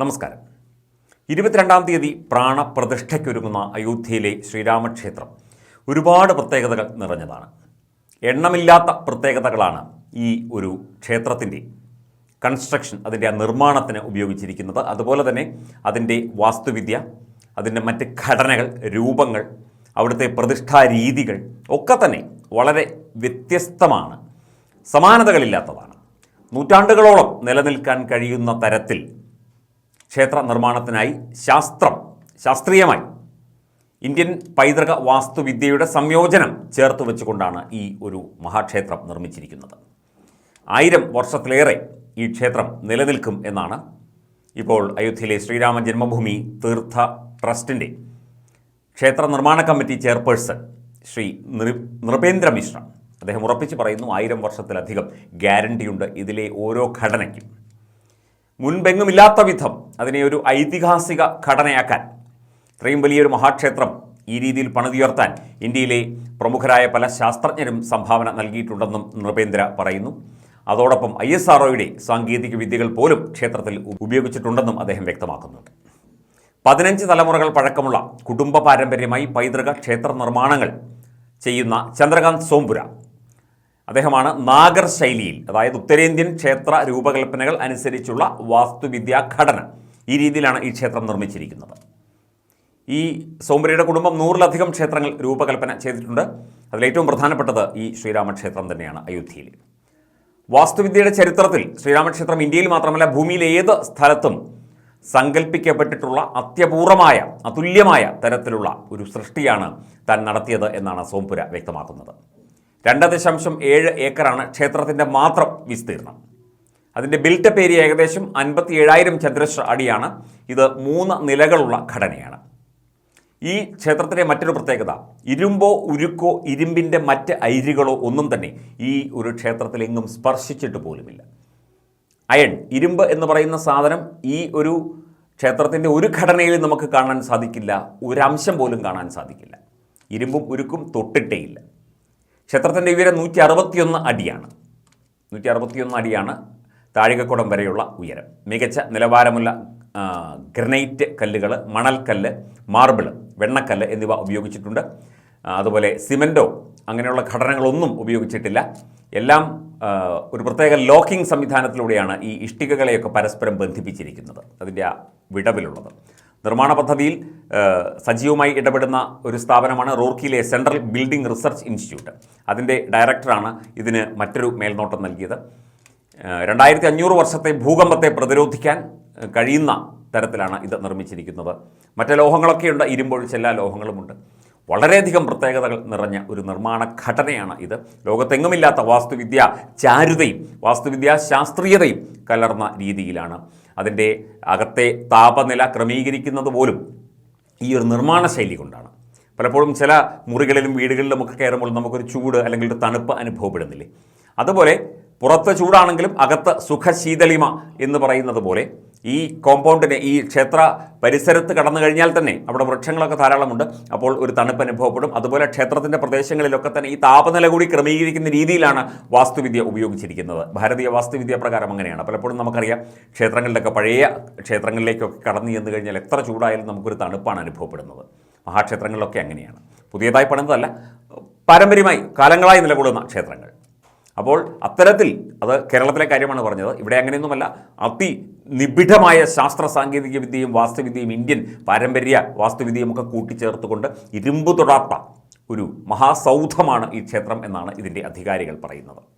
നമസ്കാരം. ഇരുപത്തിരണ്ടാം തീയതി പ്രാണപ്രതിഷ്ഠയ്ക്കൊരുങ്ങുന്ന അയോധ്യയിലെ ശ്രീരാമക്ഷേത്രം ഒരുപാട് പ്രത്യേകതകൾ നിറഞ്ഞതാണ്. എണ്ണമില്ലാത്ത പ്രത്യേകതകളാണ് ഈ ഒരു ക്ഷേത്രത്തിന്റെ കൺസ്ട്രക്ഷൻ അതിന്റെ ആ നിർമ്മാണത്തിന് ഉപയോഗിച്ചിരിക്കുന്നത്. അതുപോലെ തന്നെ അതിന്റെ വാസ്തുവിദ്യ അതിന്റെ മറ്റ് ഘടനകൾ രൂപങ്ങൾ അവിടുത്തെ പ്രതിഷ്ഠാ രീതികൾ ഒക്കെ തന്നെ വളരെ വ്യത്യസ്തമാണ്. സമാനതകളില്ലാത്തതാണ്. നൂറ്റാണ്ടുകളോളം നിലനിൽക്കാൻ കഴിയുന്ന തരത്തിൽ ക്ഷേത്ര നിർമ്മാണത്തിനായി ശാസ്ത്രം ശാസ്ത്രീയമായി ഇന്ത്യൻ പൈതൃക വാസ്തുവിദ്യയുടെ സംയോജനം ചേർത്ത് വെച്ചുകൊണ്ടാണ് ഈ ഒരു മഹാക്ഷേത്രം നിർമ്മിച്ചിരിക്കുന്നത്. ആയിരം വർഷത്തിലേറെ ഈ ക്ഷേത്രം നിലനിൽക്കും എന്നാണ് ഇപ്പോൾ അയോധ്യയിലെ ശ്രീരാമ ജന്മഭൂമി തീർത്ഥ ട്രസ്റ്റിന്റെ ക്ഷേത്ര നിർമ്മാണ കമ്മിറ്റി ചെയർപേഴ്സൺ ശ്രീ നൃപേന്ദ്ര മിശ്ര. അദ്ദേഹം ഉറപ്പിച്ച് പറയുന്നു ആയിരം വർഷത്തിലധികം ഗ്യാരണ്ടിയുണ്ട് ഇതിലെ ഓരോ ഘടനയ്ക്കും. മുൻപെങ്ങുമില്ലാത്ത വിധം അതിനെ ഒരു ഐതിഹാസിക ഘടനയാക്കാൻ. ഇത്രയും വലിയൊരു മഹാക്ഷേത്രം ഈ രീതിയിൽ പണിതുയർത്താൻ ഇന്ത്യയിലെ പ്രമുഖരായ പല ശാസ്ത്രജ്ഞരും സംഭാവന നൽകിയിട്ടുണ്ടെന്നും നൃപേന്ദ്ര പറയുന്നു. അതോടൊപ്പം ഐ എസ് ആർ സാങ്കേതിക വിദ്യകൾ പോലും ക്ഷേത്രത്തിൽ ഉപയോഗിച്ചിട്ടുണ്ടെന്നും അദ്ദേഹം വ്യക്തമാക്കുന്നുണ്ട് പതിനഞ്ച് തലമുറകൾ പഴക്കമുള്ള കുടുംബ പാരമ്പര്യമായി പൈതൃക ക്ഷേത്ര നിർമ്മാണങ്ങൾ ചെയ്യുന്ന ചന്ദ്രകാന്ത് സോംപുര അദ്ദേഹമാണ് നാഗർ ശൈലിയിൽ അതായത് ഉത്തരേന്ത്യൻ ക്ഷേത്ര രൂപകൽപ്പനകൾ അനുസരിച്ചുള്ള വാസ്തുവിദ്യാ ഘടന. ഈ രീതിയിലാണ് ഈ ക്ഷേത്രം നിർമ്മിച്ചിരിക്കുന്നത്. ഈ സോംബരിയുടെ കുടുംബം നൂറിലധികം ക്ഷേത്രങ്ങൾ രൂപകൽപ്പന ചെയ്തിട്ടുണ്ട്. അതിലേറ്റവും പ്രധാനപ്പെട്ടത് ഈ ശ്രീരാമക്ഷേത്രം തന്നെയാണ് അയോധ്യയിൽ. വാസ്തുവിദ്യയുടെ ചരിത്രത്തിൽ ശ്രീരാമക്ഷേത്രം ഇന്ത്യയിൽ മാത്രമല്ല ഭൂമിയിലെ ഏത് സ്ഥലത്തും സങ്കല്പിക്കപ്പെട്ടിട്ടുള്ള അത്യപൂർവമായ അതുല്യമായ തരത്തിലുള്ള ഒരു സൃഷ്ടിയാണ് താൻ നടത്തിയത് എന്നാണ് സോംപുര വ്യക്തമാക്കുന്നത്. രണ്ട് ദശാംശം ഏഴ് ഏക്കറാണ് ക്ഷേത്രത്തിന്റെ മാത്രം വിസ്തീർണം. അതിന്റെ ബിൽറ്റപ്പ് ഏരിയ ഏകദേശം അൻപത്തി ഏഴായിരം ചതുരശ്ര അടിയാണ്. ഇത് മൂന്ന് നിലകളുള്ള ഘടനയാണ്. ഈ ക്ഷേത്രത്തിലെ മറ്റൊരു പ്രത്യേകത ഇരുമ്പോ ഉരുക്കോ ഇരുമ്പിന്റെ മറ്റ് അയിരുകളോ ഒന്നും തന്നെ ഈ ഒരു ക്ഷേത്രത്തിലെങ്ങും സ്പർശിച്ചിട്ട് പോലുമില്ല. അയൺ ഇരുമ്പ് എന്ന് പറയുന്ന സാധനം ഈ ഒരു ക്ഷേത്രത്തിന്റെ ഒരു ഘടനയിൽ നമുക്ക് കാണാൻ സാധിക്കില്ല ഒരംശം പോലും കാണാൻ സാധിക്കില്ല. ഇരുമ്പും ഉരുക്കും തൊട്ടിട്ടേയില്ല. ക്ഷേത്രത്തിന്റെ ഉയരം നൂറ്റി അറുപത്തിയൊന്ന് അടിയാണ്. നൂറ്റി അറുപത്തിയൊന്ന് അടിയാണ് താഴികക്കുടം വരെയുള്ള ഉയരം. മികച്ച നിലവാരമുള്ള ഗ്രനൈറ്റ് കല്ലുകൾ മണൽക്കല്ല് മാർബിൾ വെണ്ണക്കല്ല് എന്നിവ ഉപയോഗിച്ചിട്ടുണ്ട്. അതുപോലെ സിമന്റോ അങ്ങനെയുള്ള ഘടനകളൊന്നും ഉപയോഗിച്ചിട്ടില്ല. എല്ലാം ഒരു പ്രത്യേക ലോക്കിംഗ് സംവിധാനത്തിലൂടെയാണ് ഈ ഇഷ്ടികകളെയൊക്കെ പരസ്പരം ബന്ധിപ്പിച്ചിരിക്കുന്നത്. അതിന്റെ ആ വിടവിലുള്ളത്. നിർമ്മാണ പദ്ധതിയിൽ സജീവമായി ഇടപെടുന്ന ഒരു സ്ഥാപനമാണ് റൂർക്കിയിലെ സെൻട്രൽ ബിൽഡിംഗ് റിസർച്ച് ഇൻസ്റ്റിറ്റ്യൂട്ട്. അതിന്റെ ഡയറക്ടറാണ് ഇതിന് മറ്റൊരു മേൽനോട്ടം നൽകിയത്. രണ്ടായിരത്തി അഞ്ഞൂറ് വർഷത്തെ ഭൂകമ്പത്തെ പ്രതിരോധിക്കാൻ കഴിയുന്ന തരത്തിലാണ് ഇത് നിർമ്മിച്ചിരിക്കുന്നത്. മറ്റ് ലോഹങ്ങളൊക്കെയുണ്ട് ഇരുമ്പൊഴിച്ച് എല്ലാ ലോഹങ്ങളുമുണ്ട്. വളരെയധികം പ്രത്യേകതകൾ നിറഞ്ഞ ഒരു നിർമ്മാണ ഘടനയാണ് ഇത്. ലോകത്തെങ്ങുമില്ലാത്ത വാസ്തുവിദ്യ ചാരുതയും വാസ്തുവിദ്യ ശാസ്ത്രീയതയും കലർന്ന രീതിയിലാണ്. അതിന്റെ അകത്തെ താപനില ക്രമീകരിക്കുന്നത് പോലും ഈ ഒരു നിർമ്മാണ ശൈലി കൊണ്ടാണ്. പലപ്പോഴും ചില മുറികളിലും വീടുകളിലും ഒക്കെ കയറുമ്പോൾ നമുക്കൊരു ചൂട് അല്ലെങ്കിൽ ഒരു തണുപ്പ് അനുഭവപ്പെടുന്നില്ലേ? അതുപോലെ പുറത്ത് ചൂടാണെങ്കിലും അകത്ത് സുഖശീതളിമ എന്ന് പറയുന്നത് പോലെ ഈ കോമ്പൗണ്ടിനെ ഈ ക്ഷേത്ര പരിസരത്ത് കടന്നു കഴിഞ്ഞാൽ തന്നെ അവിടെ വൃക്ഷങ്ങളൊക്കെ ധാരാളമുണ്ട്. അപ്പോൾ ഒരു തണുപ്പ് അനുഭവപ്പെടും. അതുപോലെ ക്ഷേത്രത്തിന്റെ പ്രദേശങ്ങളിലൊക്കെ തന്നെ ഈ താപനില കൂടി ക്രമീകരിക്കുന്ന രീതിയിലാണ് വാസ്തുവിദ്യ ഉപയോഗിച്ചിരിക്കുന്നത്. ഭാരതീയ വാസ്തുവിദ്യ പ്രകാരം അങ്ങനെയാണ്. പലപ്പോഴും നമുക്കറിയാം ക്ഷേത്രങ്ങളിലൊക്കെ പഴയ ക്ഷേത്രങ്ങളിലേക്കൊക്കെ കടന്നു ചെന്ന് കഴിഞ്ഞാൽ എത്ര ചൂടായാലും നമുക്കൊരു തണുപ്പാണ് അനുഭവപ്പെടുന്നത്. മഹാക്ഷേത്രങ്ങളിലൊക്കെ അങ്ങനെയാണ്. പുതിയതായി പണിതല്ല പാരമ്പര്യമായി കാലങ്ങളായി നിലകൊള്ളുന്ന ക്ഷേത്രങ്ങൾ. അപ്പോൾ അത്തരത്തിൽ അത് കേരളത്തിലെ കാര്യമാണ് പറഞ്ഞത്. ഇവിടെ അങ്ങനെയൊന്നുമല്ല. അതി നിബിഡമായ ശാസ്ത്ര സാങ്കേതിക വിദ്യയും വാസ്തുവിദ്യയും ഇന്ത്യൻ പാരമ്പര്യ വാസ്തുവിദ്യയും ഒക്കെ കൂട്ടിച്ചേർത്തുകൊണ്ട് ഇരുമ്പ് തൊടാത്ത ഒരു മഹാസൗധമാണ് ഈ ക്ഷേത്രം എന്നാണ് ഇതിന്റെ അധികാരികൾ പറയുന്നത്.